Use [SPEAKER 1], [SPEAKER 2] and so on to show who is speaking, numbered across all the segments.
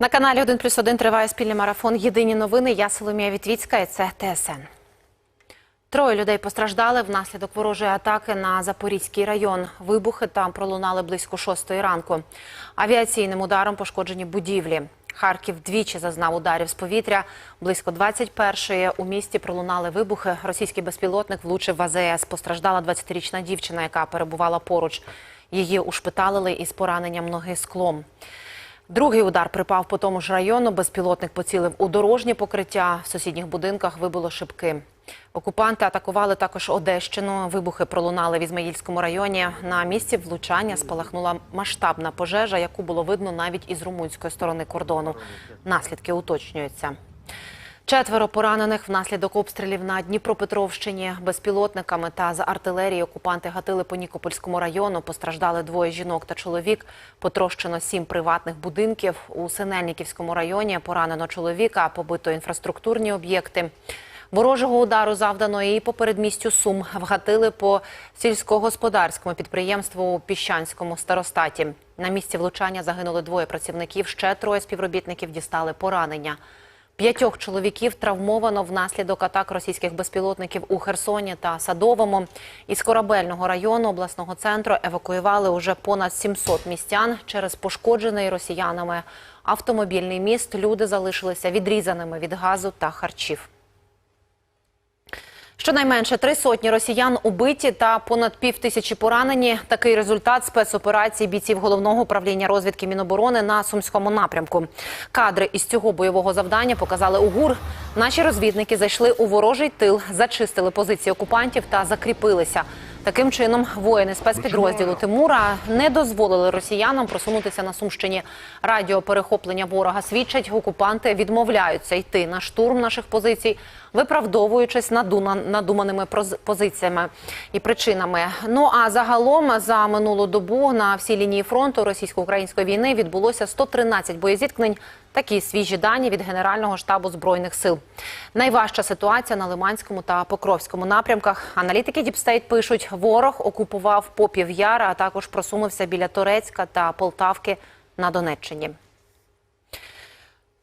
[SPEAKER 1] На каналі 1 плюс 1 триває спільний марафон Єдині новини. Я Соломія Вітвіцька і це ТСН. Троє людей постраждали внаслідок ворожої атаки на Запорізький район. Вибухи там пролунали близько шостої ранку. Авіаційним ударом пошкоджені будівлі. Харків двічі зазнав ударів з повітря. Близько 21-ї у місті пролунали вибухи. Російський безпілотник влучив в АЗС. Постраждала 20-річна дівчина, яка перебувала поруч. Її ушпиталили із пораненням ноги склом. Другий удар припав по тому ж району. Безпілотник поцілив у дорожнє покриття. В сусідніх будинках вибило шибки. Окупанти атакували також Одещину. Вибухи пролунали в Ізмаїльському районі. На місці влучання спалахнула масштабна пожежа, яку було видно навіть із румунської сторони кордону. Наслідки уточнюються. Четверо поранених внаслідок обстрілів на Дніпропетровщині безпілотниками та з артилерії окупанти гатили по Нікопольському району. Постраждали двоє жінок та чоловік. Потрощено сім приватних будинків. У Синельниківському районі поранено чоловіка, побито інфраструктурні об'єкти. Ворожого удару завдано і по передмістю Сум. Вгатили по сільськогосподарському підприємству у Піщанському старостаті. На місці влучання загинули двоє працівників. Ще троє співробітників дістали поранення. П'ятьох чоловіків травмовано внаслідок атак російських безпілотників у Херсоні та Садовому. Із корабельного району обласного центру евакуювали уже понад 700 містян через пошкоджений росіянами автомобільний міст. Люди залишилися відрізаними від газу та харчів. Щонайменше три сотні росіян убиті та понад пів тисячі поранені. Такий результат спецоперації бійців головного управління розвідки Міноборони на сумському напрямку. Кадри із цього бойового завдання показали УГУР. Наші розвідники зайшли у ворожий тил, зачистили позиції окупантів та закріпилися. Таким чином, воїни спецпідрозділу Тимура не дозволили росіянам просунутися на Сумщині. Радіоперехоплення ворога свідчать, окупанти відмовляються йти на штурм наших позицій, виправдовуючись надуманими позиціями і причинами. Ну а загалом за минулу добу на всій лінії фронту російсько-української війни відбулося 113 боєзіткнень. Такі свіжі дані від Генерального штабу збройних сил. Найважча ситуація на Лиманському та Покровському напрямках. Аналітики Діпстейт пишуть, ворог окупував Попів яра, а також просунувся біля Торецька та Полтавки на Донеччині.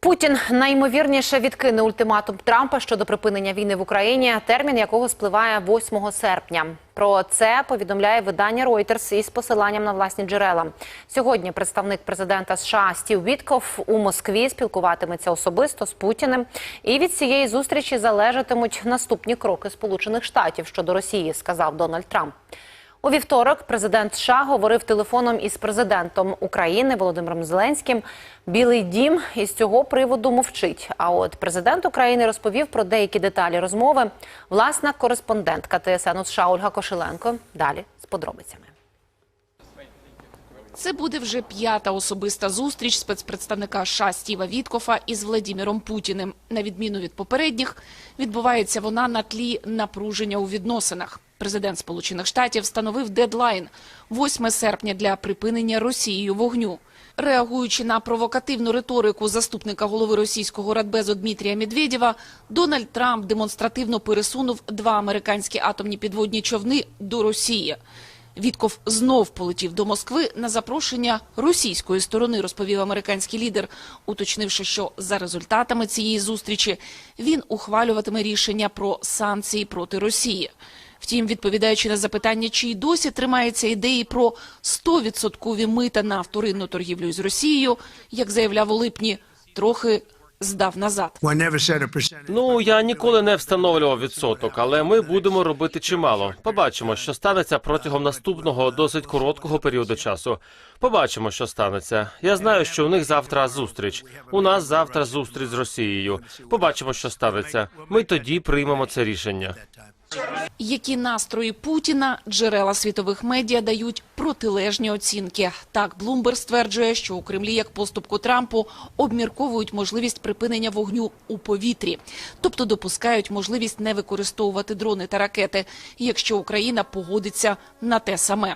[SPEAKER 1] Путін найімовірніше відкине ультиматум Трампа щодо припинення війни в Україні, термін якого спливає 8 серпня. Про це повідомляє видання Reuters із посиланням на власні джерела. Сьогодні представник президента США Стів Вітков у Москві спілкуватиметься особисто з Путіним. І від цієї зустрічі залежатимуть наступні кроки Сполучених Штатів щодо Росії, сказав Дональд Трамп. У вівторок президент США говорив телефоном із президентом України Володимиром Зеленським. Білий дім із цього приводу мовчить. А от президент України розповів про деякі деталі розмови. Власна кореспондентка ТСН США Ольга Кошеленко. Далі з подробицями.
[SPEAKER 2] Це буде вже п'ята особиста зустріч спецпредставника США Стіва Віткофа із Владіміром Путіним. На відміну від попередніх, відбувається вона на тлі напруження у відносинах. Президент Сполучених Штатів встановив дедлайн – 8 серпня для припинення Росією вогню. Реагуючи на провокативну риторику заступника голови російського радбезу Дмитрія Медведєва, Дональд Трамп демонстративно пересунув два американські атомні підводні човни до Росії. Вітков знов полетів до Москви на запрошення російської сторони, розповів американський лідер, уточнивши, що за результатами цієї зустрічі він ухвалюватиме рішення про санкції проти Росії. Втім, відповідаючи на запитання, чи й досі тримається ідеї про 100% мита на вторинну торгівлю з Росією, як заявляв у липні, трохи здав назад.
[SPEAKER 3] Ну я ніколи не встановлював відсоток, але ми будемо робити чимало. Побачимо, що станеться протягом наступного досить короткого періоду часу. Побачимо, що станеться. Я знаю, що у них завтра зустріч. У нас завтра зустріч з Росією. Побачимо, що станеться. Ми тоді приймемо це рішення.
[SPEAKER 2] Які настрої Путіна джерела світових медіа дають протилежні оцінки. Так, Блумберг стверджує, що у Кремлі, як поступку Трампу, обмірковують можливість припинення вогню у повітрі, тобто допускають можливість не використовувати дрони та ракети, якщо Україна погодиться на те саме.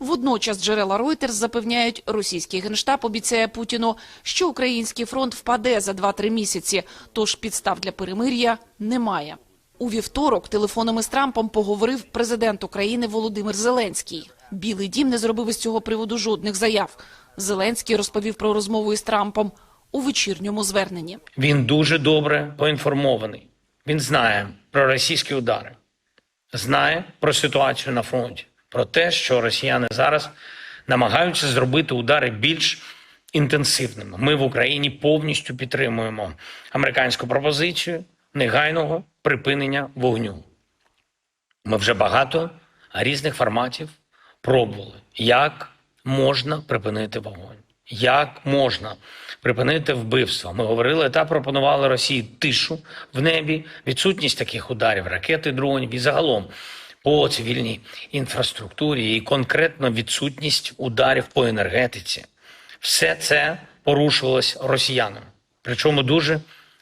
[SPEAKER 2] Водночас джерела Reuters запевняють, російський генштаб обіцяє Путіну, що український фронт впаде за 2-3 місяці, тож підстав для перемир'я немає. У вівторок телефоном із Трампом поговорив президент України Володимир Зеленський. Білий дім не зробив із цього приводу жодних заяв. Зеленський розповів про розмову із Трампом. у вечірньому зверненні.
[SPEAKER 4] Він дуже добре поінформований. Він знає про російські удари, знає про ситуацію на фронті, про те, що росіяни зараз намагаються зробити удари більш інтенсивними. Ми в Україні повністю підтримуємо американську пропозицію негайного припинення вогню. Ми вже багато різних форматів пробували, як можна припинити вогонь, як можна припинити вбивство. Ми говорили та пропонували Росії тишу в небі, відсутність таких ударів, ракети, дронів і загалом по цивільній інфраструктурі і конкретно відсутність ударів по енергетиці. Все це порушувалось росіянами, причому дуже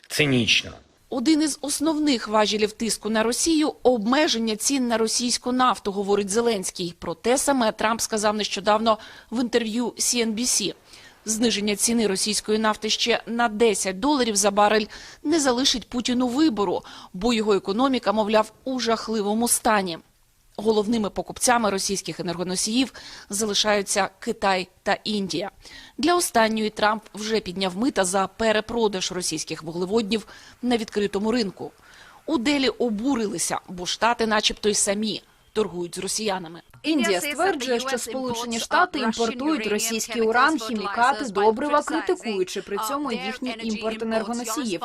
[SPEAKER 4] цинічно.
[SPEAKER 2] Один із основних важелів тиску на Росію – обмеження цін на російську нафту, говорить Зеленський. Про те саме Трамп сказав нещодавно в інтерв'ю CNBC. Зниження ціни російської нафти ще на 10 доларів за барель не залишить Путіну вибору, бо його економіка, мовляв, у жахливому стані. Головними покупцями російських енергоносіїв залишаються Китай та Індія. Для останньої Трамп вже підняв мита за перепродаж російських вуглеводнів на відкритому ринку. У Делі обурилися, бо штати, начебто, й самі торгують з росіянами.
[SPEAKER 5] Індія стверджує, що Сполучені Штати імпортують російський уран, хімікати, добрива, критикуючи при цьому їхній імпорт енергоносіїв.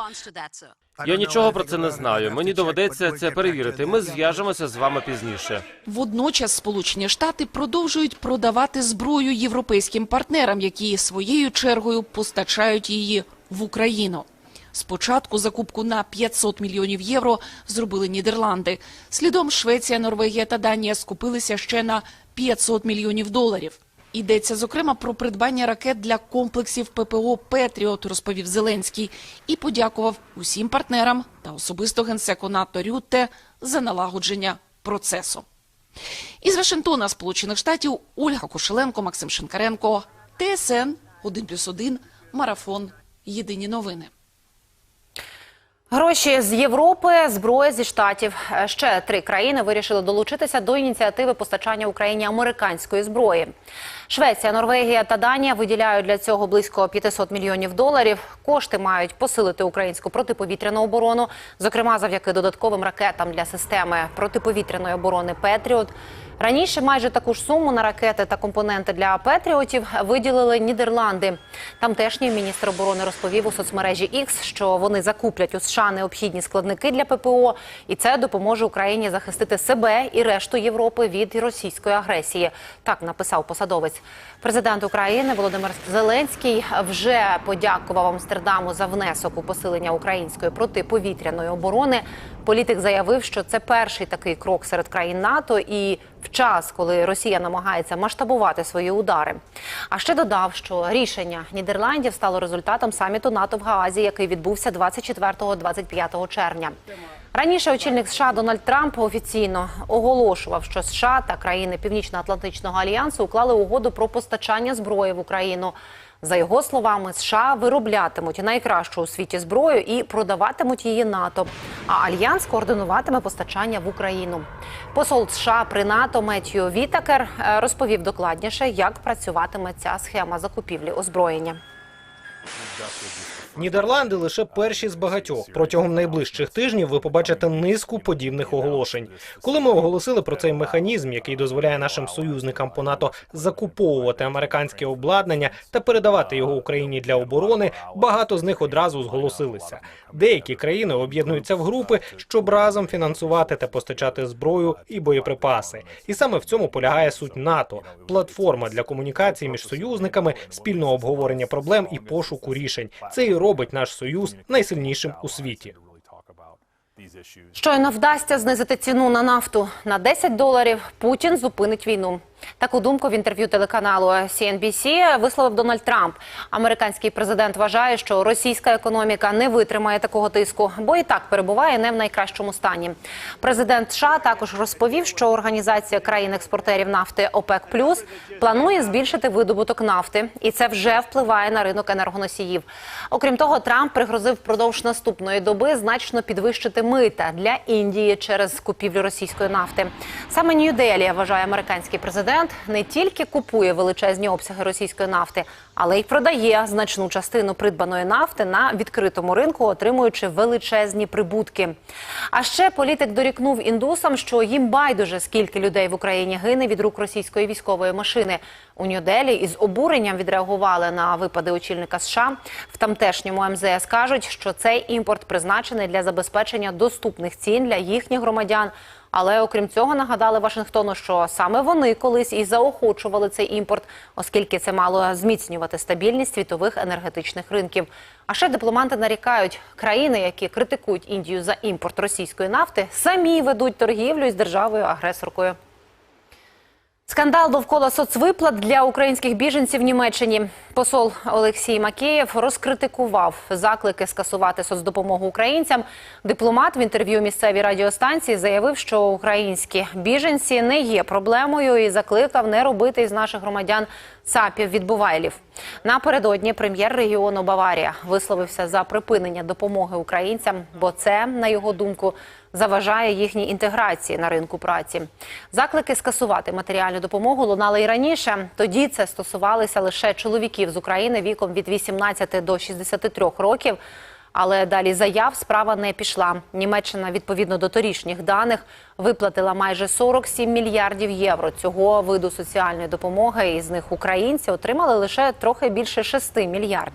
[SPEAKER 3] Я нічого про це не знаю. Мені доведеться це перевірити. Ми зв'яжемося з вами пізніше.
[SPEAKER 2] Водночас Сполучені Штати продовжують продавати зброю європейським партнерам, які своєю чергою постачають її в Україну. Спочатку закупку на 500 мільйонів євро зробили Нідерланди. Слідом Швеція, Норвегія та Данія скупилися ще на 500 мільйонів доларів. Йдеться, зокрема, про придбання ракет для комплексів ППО «Петріот», розповів Зеленський, і подякував усім партнерам та особисто генсеку НАТО Рютте за налагодження процесу. Із Вашингтона, Сполучених Штатів, Ольга Кошеленко, Максим Шинкаренко, ТСН 1+,1, Марафон. Єдині новини.
[SPEAKER 1] Гроші з Європи, зброя зі штатів. Е, Ще три країни вирішили долучитися до ініціативи постачання Україні американської зброї. Швеція, Норвегія та Данія виділяють для цього близько 500 мільйонів доларів. Кошти мають посилити українську протиповітряну оборону, зокрема завдяки додатковим ракетам для системи протиповітряної оборони Петріот. Раніше майже таку ж суму на ракети та компоненти для Петріотів виділили Нідерланди. Тамтешній міністр оборони розповів у соцмережі X, що вони закуплять у США необхідні складники для ППО, і це допоможе Україні захистити себе і решту Європи від російської агресії. Так написав посадовець. Президент України Володимир Зеленський вже подякував Амстердаму за внесок у посилення української протиповітряної оборони. Політик заявив, що це перший такий крок серед країн НАТО і в час, коли Росія намагається масштабувати свої удари. А ще додав, що рішення Нідерландів стало результатом саміту НАТО в Гаазі, який відбувся 24-25 червня. Раніше очільник США Дональд Трамп офіційно оголошував, що США та країни Північно-Атлантичного альянсу уклали угоду про постачання зброї в Україну. За його словами, США вироблятимуть найкращу у світі зброю і продаватимуть її НАТО. А альянс координуватиме постачання в Україну. Посол США при НАТО Меттью Вітакер е, розповів докладніше, як працюватиме ця схема закупівлі озброєння.
[SPEAKER 6] Нідерланди лише перші з багатьох. Протягом найближчих тижнів ви побачите низку подібних оголошень. Коли ми оголосили про цей механізм, який дозволяє нашим союзникам по НАТО закуповувати американське обладнання та передавати його Україні для оборони, багато з них одразу зголосилися. Деякі країни об'єднуються в групи, щоб разом фінансувати та постачати зброю і боєприпаси. І саме в цьому полягає суть НАТО платформа для комунікації між союзниками, спільного обговорення проблем і пошуку рішень. Це і робить наш союз найсильнішим у світі.
[SPEAKER 1] Щойно вдасться знизити ціну на нафту на 10 доларів. Путін зупинить війну. Таку думку в інтерв'ю телеканалу CNBC висловив Дональд Трамп. Американський президент вважає, що російська економіка не витримає такого тиску, бо і так перебуває не в найкращому стані. Президент США також розповів, що організація країн-експортерів нафти ОПЕК Плюс планує збільшити видобуток нафти, і це вже впливає на ринок енергоносіїв. Окрім того, Трамп пригрозив впродовж наступної доби значно підвищити мита для Індії через купівлю російської нафти. Саме Нью-Делі, вважає американський президент, президент не тільки купує величезні обсяги російської нафти, але й продає значну частину придбаної нафти на відкритому ринку, отримуючи величезні прибутки. А ще політик дорікнув індусам, що їм байдуже скільки людей в Україні гине від рук російської військової машини. У Нью-Делі із обуренням відреагували на випади очільника США. В тамтешньому МЗС кажуть, що цей імпорт призначений для забезпечення доступних цін для їхніх громадян. Але окрім цього нагадали Вашингтону, що саме вони колись і заохочували цей імпорт, оскільки це мало зміцнювати стабільність світових енергетичних ринків. А ще дипломати нарікають, країни, які критикують Індію за імпорт російської нафти, самі ведуть торгівлю із державою агресоркою. Скандал довкола соцвиплат для українських біженців Німеччині. Посол Олексій Макеєв розкритикував заклики скасувати соцдопомогу українцям. Дипломат в інтерв'ю місцевій радіостанції заявив, що українські біженці не є проблемою і закликав не робити із наших громадян ЦАПів відбувайлів. Напередодні прем'єр регіону Баварія висловився за припинення допомоги українцям, бо це, на його думку, заважає їхній інтеграції на ринку праці. Заклики скасувати матеріальну допомогу лунали і раніше. Тоді це стосувалося лише чоловіків з України віком від 18 до 63 років. Але далі заяв справа не пішла. Німеччина відповідно до торішніх даних виплатила майже 47 мільярдів євро цього виду соціальної допомоги. Із них українці отримали лише трохи більше 6 мільярдів.